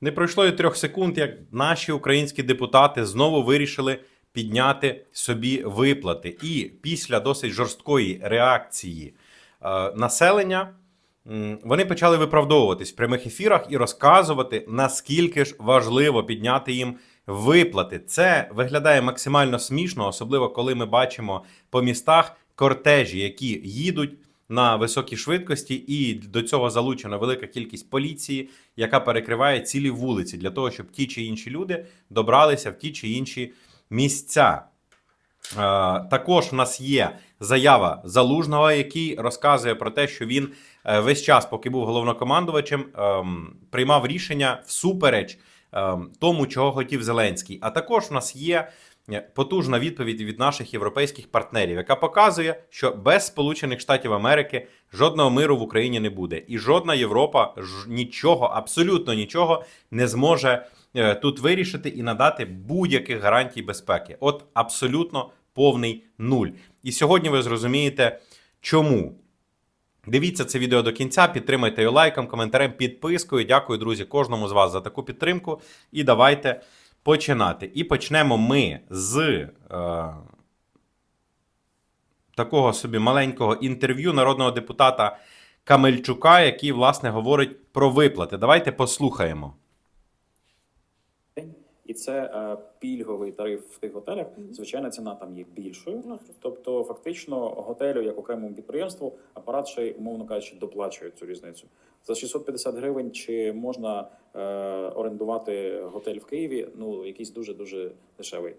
Не пройшло і трьох секунд, як наші українські депутати знову вирішили підняти собі виплати. І після досить жорсткої реакції е, населення вони почали виправдовуватись в прямих ефірах і розказувати, наскільки ж важливо підняти їм виплати. Це виглядає максимально смішно, особливо коли ми бачимо по містах кортежі, які їдуть на високій швидкості, і до цього залучена велика кількість поліції, яка перекриває цілі вулиці для того, щоб ті чи інші люди добралися в ті чи інші місця. Е, Також в нас є заява залужного, який розказує про те, що він е, весь час, поки був головнокомандувачем, ем, приймав рішення всупереч ем, тому, чого хотів Зеленський. А також в нас є потужна відповідь від наших європейських партнерів, яка показує, що без Сполучених Штатів Америки жодного миру в Україні не буде, і жодна Європа нічого, абсолютно нічого не зможе е, тут вирішити і надати будь-яких гарантій безпеки. От абсолютно повний нуль. І сьогодні ви зрозумієте, чому. Дивіться це відео до кінця, підтримайте його лайком, коментарем, підпискою. Дякую, друзі, кожному з вас за таку підтримку. І давайте починати. І почнемо ми з е, такого собі маленького інтерв'ю народного депутата Камельчука, який, власне, говорить про виплати. Давайте послухаємо. І це е, пільговий тариф в тих готелях. Звичайно, ціна там є більшою. Тобто, фактично, готелю як окремому підприємству апарат ще й, умовно кажучи, доплачує цю різницю. За 650 гривень чи можна е, орендувати готель в Києві? Ну якийсь дуже дуже дешевий.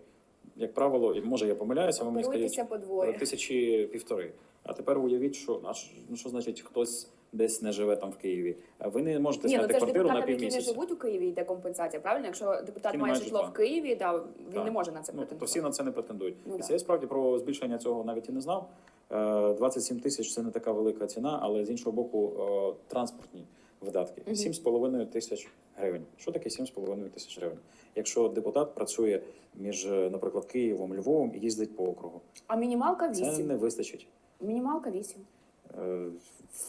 Як правило, може я помиляюся, ви мені скажіть подвоє. тисячі півтори. А тепер уявіть, що що- ну що значить хтось десь не живе там в Києві. Ви не можете Ні, ну зняти це ж квартиру на депутатам, які не півмісяця. живуть у Києві, йде компенсація, правильно? Якщо депутат Які не має мають житло житла. в Києві, да, він Так. не може на це Ну, претендувати. то всі на це не претендують. Ну, і да. це я справді про збільшення цього навіть і не знав. Е, 27 тисяч це не така велика ціна, але з іншого боку, е, транспортні видатки Мгм. 7,5 тисяч гривень. Що таке 7,5 тисяч гривень? Якщо депутат працює між, е, наприклад, Києвом, Львовом і їздить по округу, А мінімалка це 8. не вистачить. Мінімалка 8. Е,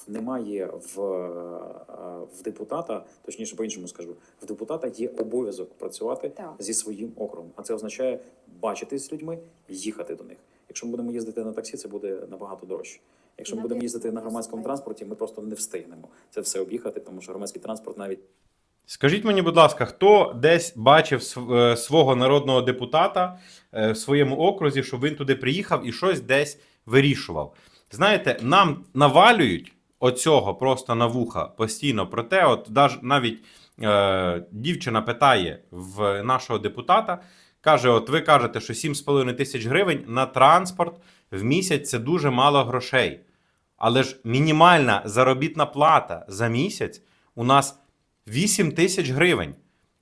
Немає в, е, в депутата, точніше по-іншому скажу, в депутата є обов'язок працювати Так. зі своїм округом. А це означає бачитись з людьми, їхати до них. Якщо ми будемо їздити на таксі, це буде набагато дорожче. Якщо ми будемо їздити на громадському транспорті, ми просто не встигнемо це все об'їхати, тому що громадський транспорт навіть Скажіть мені, будь ласка, хто десь бачив е, свого народного депутата е, в своєму окрузі, щоб він туди приїхав і щось десь вирішував? Знаєте, нам навалюють оцього просто на вуха постійно. Проте, от навіть е, дівчина питає в нашого депутата, каже: От ви кажете, що 7,5 тисяч гривень на транспорт в місяць це дуже мало грошей. Але ж мінімальна заробітна плата за місяць у нас 8 тисяч гривень.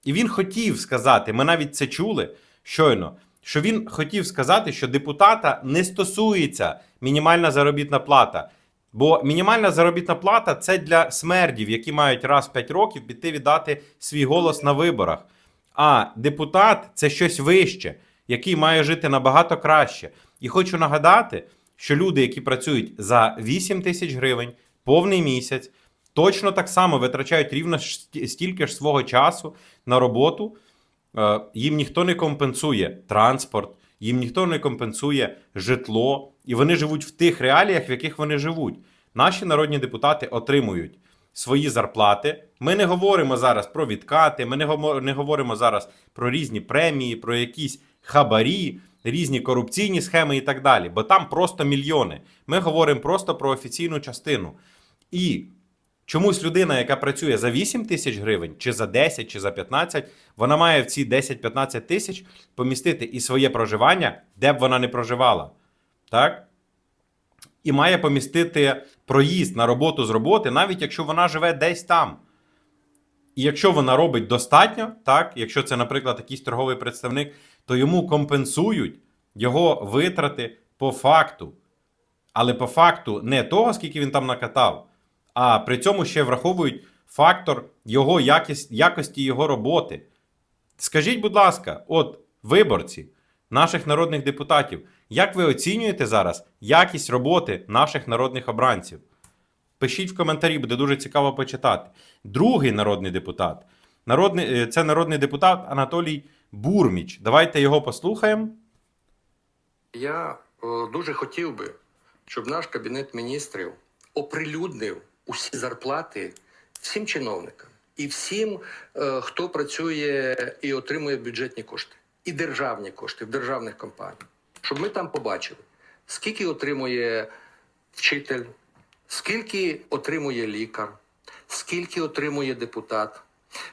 І він хотів сказати, ми навіть це чули щойно, що він хотів сказати, що депутата не стосується мінімальна заробітна плата. Бо мінімальна заробітна плата це для смердів, які мають раз в 5 років піти віддати свій голос на виборах. А депутат це щось вище, який має жити набагато краще. І хочу нагадати, що люди, які працюють за 8 тисяч гривень повний місяць, точно так само витрачають рівно стільки ж свого часу на роботу. Е, Їм ніхто не компенсує транспорт, їм ніхто не компенсує житло, і вони живуть в тих реаліях, в яких вони живуть. Наші народні депутати отримують свої зарплати. Ми не говоримо зараз про відкати, ми не говоримо зараз про різні премії, про якісь хабарі, різні корупційні схеми і так далі, бо там просто мільйони. Ми говоримо просто про офіційну частину. І чомусь людина, яка працює за 8 тисяч гривень, чи за 10, чи за 15, вона має в ці 10-15 тисяч помістити і своє проживання, де б вона не проживала. Так? І має помістити проїзд на роботу з роботи, навіть якщо вона живе десь там. І якщо вона робить достатньо, так, якщо це, наприклад, якийсь торговий представник, то йому компенсують його витрати по факту. Але по факту не того, скільки він там накатав, а при цьому ще враховують фактор його якість, якості його роботи. Скажіть, будь ласка, от виборці наших народних депутатів, як ви оцінюєте зараз якість роботи наших народних обранців? Пишіть в коментарі, буде дуже цікаво почитати. Другий народний депутат, Народний, е, це народний депутат Анатолій Бурміч. Давайте його послухаємо. Я е, дуже хотів би, щоб наш кабінет міністрів оприлюднив усі зарплати всім чиновникам і всім, е, хто працює і отримує бюджетні кошти, і державні кошти в державних компаніях, щоб ми там побачили, скільки отримує вчитель, скільки отримує лікар, скільки отримує депутат,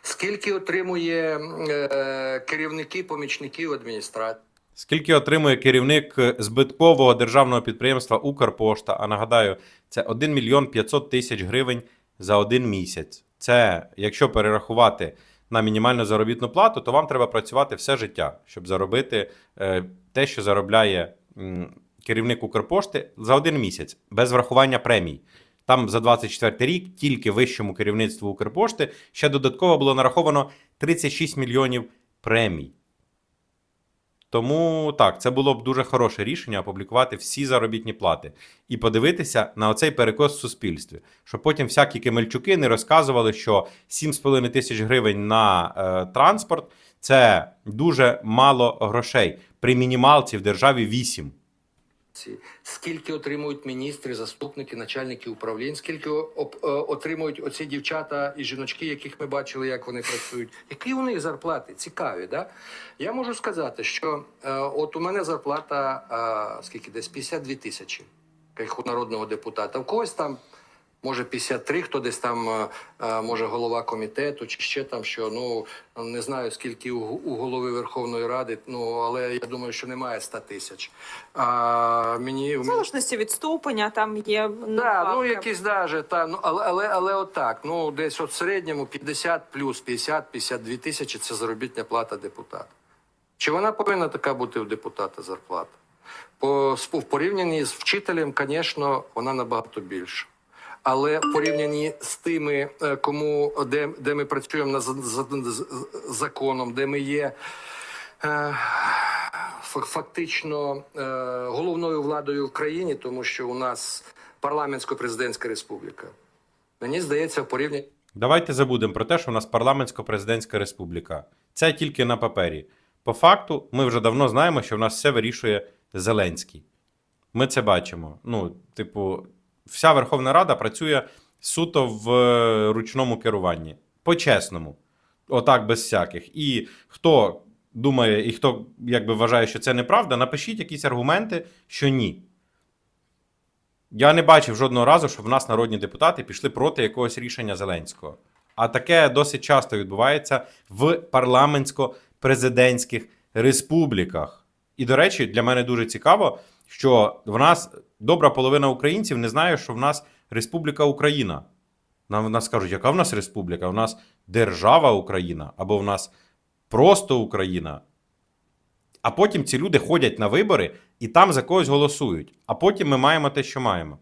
скільки отримує е, керівники, помічників адміністрації. Скільки отримує керівник е, збиткового державного підприємства Укрпошта? А нагадаю, це 1 мільйон 500 тисяч гривень за один місяць. Це якщо перерахувати на мінімальну заробітну плату, то вам треба працювати все життя, щоб заробити е, те, що заробляє керівник Укрпошти за один місяць, без врахування премій. Там за 24 рік тільки вищому керівництву Укрпошти ще додатково було нараховано 36 мільйонів премій. Тому так, це було б дуже хороше рішення опублікувати всі заробітні плати і подивитися на оцей перекос в суспільстві, щоб потім всякі кемельчуки не розказували, що 7,5 тисяч гривень на е, транспорт це дуже мало грошей. При мінімалці в державі 8. Скільки отримують міністри, заступники, начальники управлінь, скільки е, отримують оці дівчата і жіночки, яких ми бачили, як вони працюють. Які у них зарплати? Цікаві, да? Я можу сказати, що е, от у мене зарплата е, скільки десь 52 тисячі, як у народного депутата. В когось там. Може 53, хто десь там, е, е, може голова комітету, чи ще там що. Ну не знаю скільки у, у голови Верховної Ради. Ну але я думаю, що немає 100 тисяч. А мені В залежності від ступеня, там є Да, ну якісь даже та ну але але але отак. Ну десь от в середньому 50 плюс 50-52 тисячі це заробітня плата депутата. Чи вона повинна така бути у депутата зарплата? По в порівнянні з вчителем, звісно, вона набагато більша. Але в порівнянні з тими, е, кому де, де ми працюємо на за- за- з- законом, де ми є е, фактично е, головною владою в країні, тому що у нас парламентсько-президентська республіка. Мені здається, в порівнянні Давайте забудемо про те, що в нас парламентсько-президентська республіка. Це тільки на папері. По факту, ми вже давно знаємо, що в нас все вирішує Зеленський. Ми це бачимо. Ну, типу, вся Верховна Рада працює суто в е, ручному керуванні. По-чесному. Отак, без всяких. І хто думає, і хто якби вважає, що це неправда, напишіть якісь аргументи, що ні. Я не бачив жодного разу, щоб в нас народні депутати пішли проти якогось рішення Зеленського. А таке досить часто відбувається в парламентсько-президентських республіках. І, до речі, для мене дуже цікаво, що в нас добра половина українців не знає, що в нас Республіка Україна. Нам в нас скажуть, яка в нас республіка? У нас держава Україна, або в нас просто Україна. А потім ці люди ходять на вибори і там за когось голосують. А потім ми маємо те, що маємо.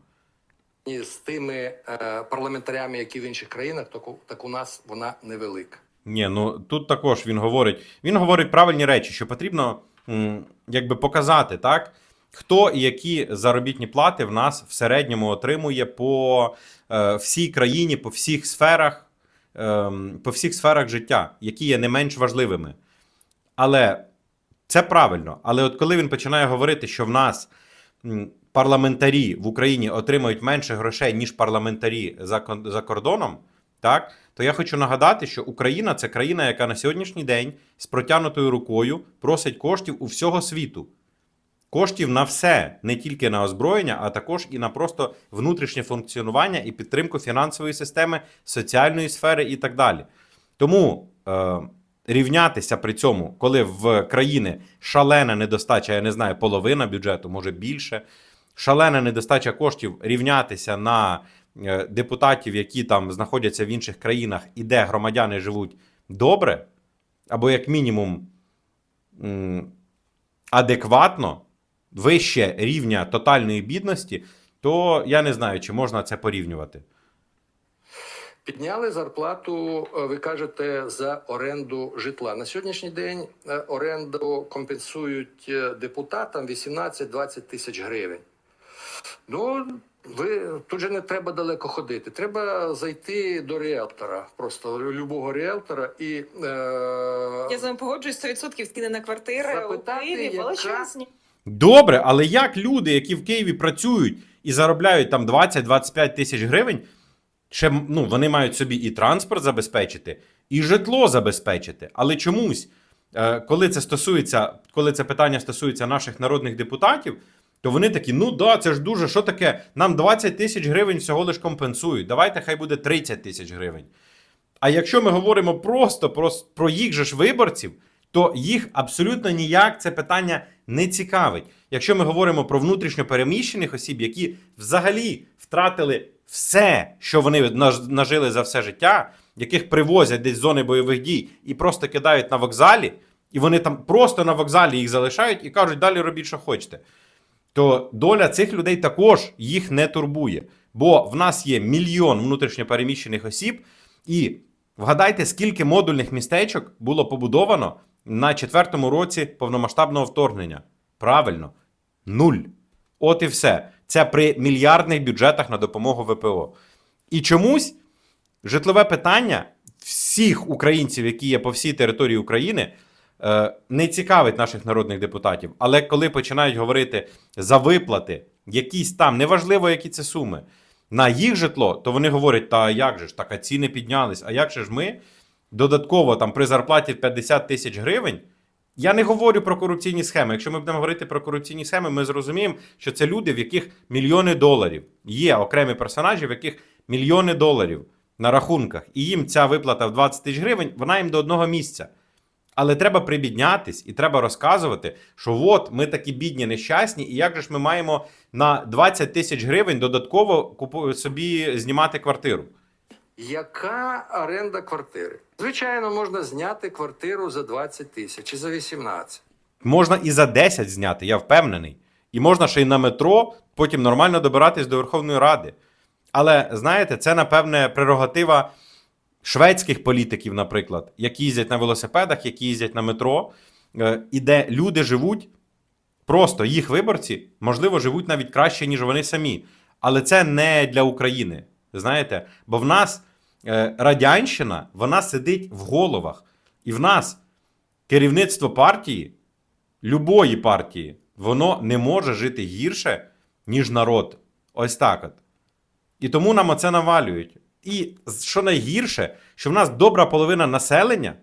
з тими е, парламентарями, які в інших країнах, так, у- так у нас вона невелика. Ні, ну тут також він говорить. Він говорить правильні речі, що потрібно м, якби показати, так, хто і які заробітні плати в нас в середньому отримує по е, всій країні, по всіх сферах, ем, по всіх сферах життя, які є не менш важливими. Але це правильно. Але от коли він починає говорити, що в нас парламентарі в Україні отримують менше грошей, ніж парламентарі за, за кордоном, так, то я хочу нагадати, що Україна це країна, яка на сьогоднішній день з протягнутою рукою просить коштів у всього світу. Коштів на все, не тільки на озброєння, а також і на просто внутрішнє функціонування і підтримку фінансової системи, соціальної сфери і так далі. Тому е, рівнятися при цьому, коли в країни шалена недостача, я не знаю, половина бюджету, може більше, шалена недостача коштів, рівнятися на е, депутатів, які там знаходяться в інших країнах і де громадяни живуть добре, або як мінімум адекватно, вище рівня тотальної бідності, то я не знаю, чи можна це порівнювати. Підняли зарплату, е, ви кажете, за оренду житла. На сьогоднішній день е, оренду компенсують е, депутатам 18-20 тисяч гривень. Ну, Ви тут же не треба далеко ходити. Треба зайти до ріелтора, просто любого ріелтора і е, Я з вами погоджуюсь 100% ціни на квартири у Запитати, Києві яка- величезні. Добре, але як люди, які в Києві працюють і заробляють там 20-25 тисяч гривень, ще ну, вони мають собі і транспорт забезпечити, і житло забезпечити. Але чомусь, е, коли це стосується, коли це питання стосується наших народних депутатів, то вони такі: ну да, це ж дуже, що таке? Нам 20 тисяч гривень всього лиш компенсують. Давайте хай буде 30 тисяч гривень. А якщо ми говоримо просто про, про їх же ж виборців, то їх абсолютно ніяк це питання не цікавить. Якщо ми говоримо про внутрішньо переміщених осіб, які взагалі втратили все, що вони нажили за все життя, яких привозять десь з зони бойових дій і просто кидають на вокзалі, і вони там просто на вокзалі їх залишають і кажуть, далі робіть, що хочете. То доля цих людей також їх не турбує. Бо в нас є мільйон внутрішньо переміщених осіб, і вгадайте, скільки модульних містечок було побудовано на четвертому році повномасштабного вторгнення. Правильно, нуль. От і все. Це при мільярдних бюджетах на допомогу ВПО. І чомусь житлове питання всіх українців, які є по всій території України, е, не цікавить наших народних депутатів. Але коли починають говорити за виплати, якісь там, неважливо, які це суми, на їх житло, то вони говорять: та як же ж, так а ціни піднялись, а як же ж ми додатково там при зарплаті в 50 тисяч гривень. Я не говорю про корупційні схеми. Якщо ми будемо говорити про корупційні схеми, ми зрозуміємо, що це люди, в яких мільйони доларів. Є окремі персонажі, в яких мільйони доларів на рахунках, і їм ця виплата в 20 тисяч гривень, вона їм до одного місця. Але треба прибіднятись і треба розказувати, що от ми такі бідні, нещасні, і як же ж ми маємо на 20 тисяч гривень додатково собі знімати квартиру. Яка оренда квартири? Звичайно, можна зняти квартиру за 20 тисяч чи за 18. Можна і за 10 зняти, я впевнений. І можна ще й на метро потім нормально добиратись до Верховної Ради. Але знаєте, це напевне прерогатива шведських політиків, наприклад, які їздять на велосипедах, які їздять на метро, е, і де люди живуть просто їх виборці, можливо, живуть навіть краще, ніж вони самі. Але це не для України. Знаєте, бо в нас е, радянщина, вона сидить в головах. І в нас керівництво партії, любої партії, воно не може жити гірше, ніж народ. Ось так от. І тому нам оце навалюють. І що найгірше, що в нас добра половина населення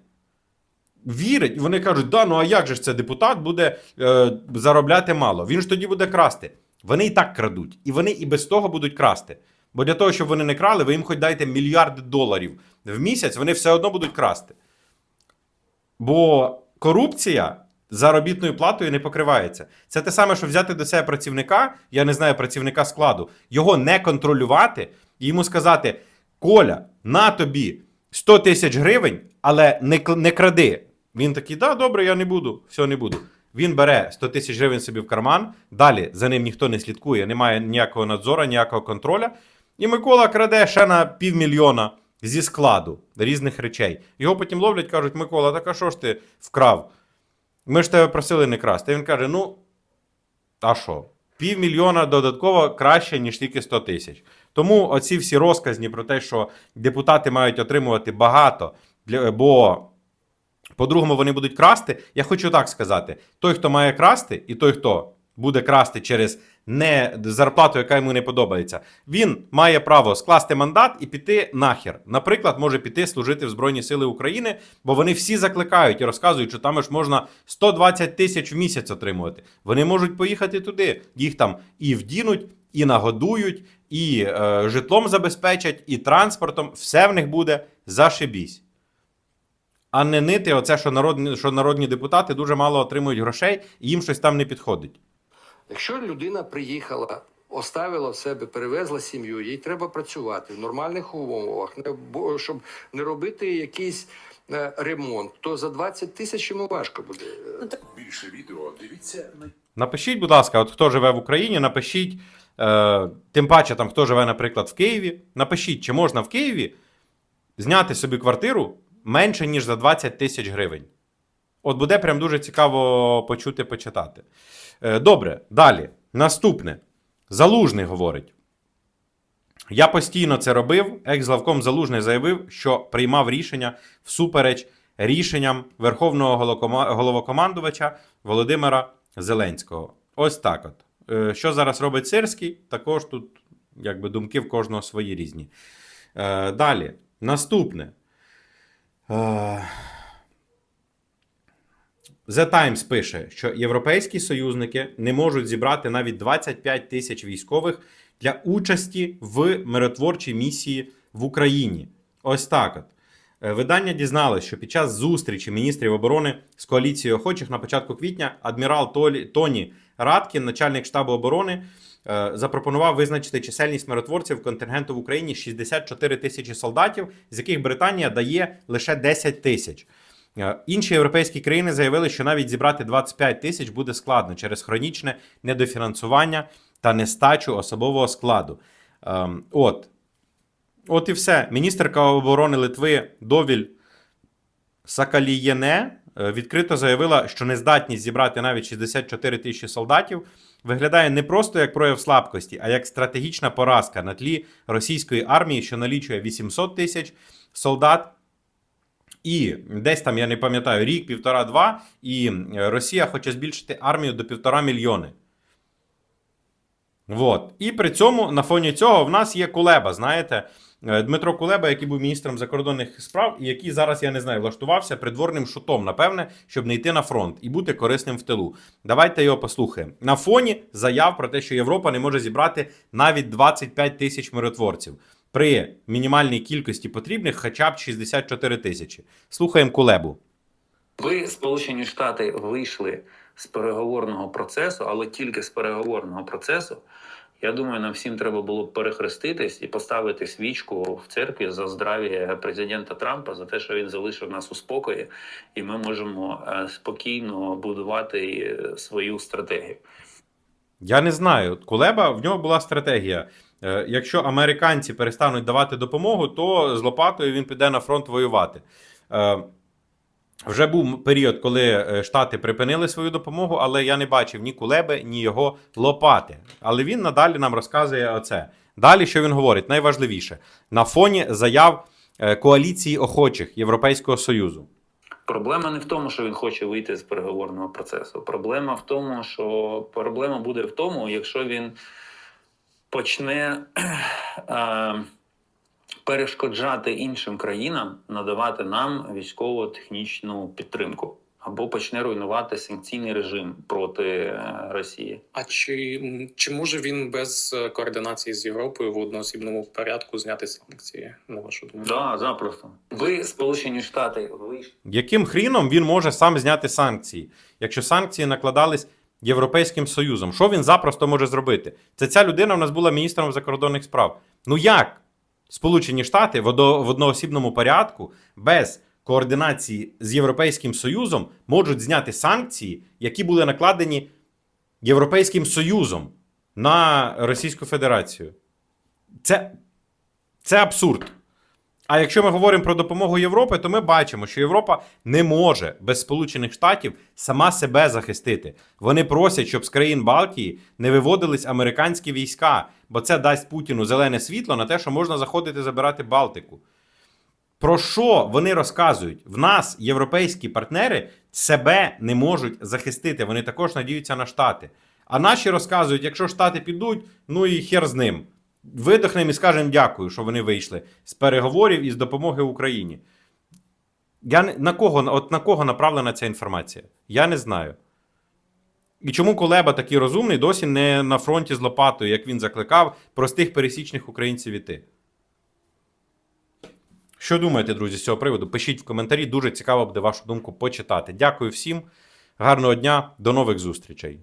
вірить, і вони кажуть, да, ну а як же ж це депутат буде е, заробляти мало? Він ж тоді буде красти. Вони і так крадуть, і вони і без того будуть красти. Бо для того, щоб вони не крали, ви їм хоч дайте мільярди доларів в місяць, вони все одно будуть красти. Бо корупція заробітною платою не покривається. Це те саме, що взяти до себе працівника, я не знаю, працівника складу, його не контролювати і йому сказати: Коля, на тобі 100 тисяч гривень, але не, не кради. Він такий, да, добре, я не буду, все не буду. Він бере 100 тисяч гривень собі в карман, далі за ним ніхто не слідкує, немає ніякого надзору, ніякого контроля. І Микола краде ще на півмільйона зі складу різних речей. Його потім ловлять, кажуть: Микола, так а що ж ти вкрав? Ми ж тебе просили не красти. Він каже: ну, а що? Півмільйона додатково краще, ніж тільки 100 тисяч. Тому оці всі розказні про те, що депутати мають отримувати багато, бо по-другому вони будуть красти. Я хочу так сказати: той, хто має красти, і той, хто буде красти через не зарплату, яка йому не подобається, він має право скласти мандат і піти нахер. Наприклад, може піти служити в Збройні Сили України, бо вони всі закликають і розказують, що там ж можна 120 тисяч в місяць отримувати. Вони можуть поїхати туди. Їх там і вдінуть, і нагодують, і е, житлом забезпечать, і транспортом. Все в них буде зашибісь. А не нити, оце, що народні, що народні депутати дуже мало отримують грошей, і їм щось там не підходить. Якщо людина приїхала, оставила в себе, перевезла сім'ю, їй треба працювати в нормальних умовах, не, щоб не робити якийсь е, ремонт, то за 20 тисяч йому важко буде. Більше відео дивіться на Напишіть, будь ласка, от хто живе в Україні, напишіть, е, тим паче, там, хто живе, наприклад, в Києві. Напишіть, чи можна в Києві зняти собі квартиру менше, ніж за 20 тисяч гривень. От буде прям дуже цікаво почути, почитати. Е, добре, далі. Наступне. Залужний говорить. Я постійно це робив. Екс-главком Залужний заявив, що приймав рішення всупереч рішенням Верховного головокомандувача Володимира Зеленського. Ось так от. Е, Що зараз робить Сирський? Також тут якби думки в кожного свої різні. Е, Далі. Наступне. The Times пише, що європейські союзники не можуть зібрати навіть 25 тисяч військових для участі в миротворчій місії в Україні. Ось так от. Е, Видання дізналось, що під час зустрічі міністрів оборони з коаліцією охочих на початку квітня адмірал Толі, Тоні Радкін, начальник штабу оборони, е, запропонував визначити чисельність миротворців контингенту в Україні 64 тисячі солдатів, з яких Британія дає лише 10 тисяч. Е, Інші європейські країни заявили, що навіть зібрати 25 тисяч буде складно через хронічне недофінансування та нестачу особового складу. Ем, От. От і все. Міністерка оборони Литви Довіль Сакалієне е, відкрито заявила, що нездатність зібрати навіть 64 тисячі солдатів виглядає не просто як прояв слабкості, а як стратегічна поразка на тлі російської армії, що налічує 800 тисяч солдат. І десь там, я не пам'ятаю, рік, півтора-два, і е, Росія хоче збільшити армію до півтора мільйони. Вот. І при цьому на фоні цього в нас є Кулеба, знаєте, Е, Дмитро Кулеба, який був міністром закордонних справ, і який зараз, я не знаю, влаштувався придворним шутом, напевне, щоб не йти на фронт і бути корисним в тилу. Давайте його послухаємо. На фоні заяв про те, що Європа не може зібрати навіть 25 тисяч миротворців при мінімальній кількості потрібних хоча б 64 тисячі. Слухаємо Кулебу. Ви, Сполучені Штати, вийшли з переговорного процесу, але тільки з переговорного процесу. Я думаю, нам всім треба було перехреститись і поставити свічку в церкві за здрав'я президента Трампа за те, що він залишив нас у спокої, і ми можемо е, спокійно будувати е, свою стратегію. Я не знаю. Кулеба в нього була стратегія. Е, Якщо американці перестануть давати допомогу, то з Лопатою він піде на фронт воювати. Е, Вже був період, коли е, Штати припинили свою допомогу, але я не бачив ні Кулеби, ні його лопати. Але він надалі нам розказує оце. Далі, що він говорить? Найважливіше на фоні заяв коаліції охочих Європейського Союзу. Проблема не в тому, що він хоче вийти з переговорного процесу. Проблема в тому, що проблема буде в тому, якщо він почне е, перешкоджати іншим країнам надавати нам військово-технічну підтримку. Або почне руйнувати санкційний режим проти е, Росії. А чи, чи може він без е, координації з Європою в одноосібному порядку зняти санкції, на вашу думку? Да, запросто. Ви, Сполучені Штати, вийшли. Яким хріном він може сам зняти санкції, якщо санкції накладались Європейським Союзом? Що він запросто може зробити? Це ця людина в нас була міністром закордонних справ. Ну як Сполучені Штати в одноосібному порядку без координації з Європейським Союзом можуть зняти санкції, які були накладені Європейським Союзом на Російську Федерацію? Це, це абсурд. А якщо ми говоримо про допомогу Європи, то ми бачимо, що Європа не може без Сполучених Штатів сама себе захистити. Вони просять, щоб з країн Балтії не виводились американські війська, бо це дасть Путіну зелене світло на те, що можна заходити забирати Балтику. Про що вони розказують? В нас європейські партнери себе не можуть захистити. Вони також надіються на Штати. А наші розказують, якщо Штати підуть, ну і хер з ним. Видохнемо і скажемо дякую, що вони вийшли з переговорів і з допомоги Україні. Я на кого, от на кого направлена ця інформація? Я не знаю. І чому Колеба такий розумний, досі не на фронті з Лопатою, як він закликав простих пересічних українців іти. Що думаєте, друзі, з цього приводу? Пишіть в коментарі. Дуже цікаво буде вашу думку почитати. Дякую всім. Гарного дня, до нових зустрічей.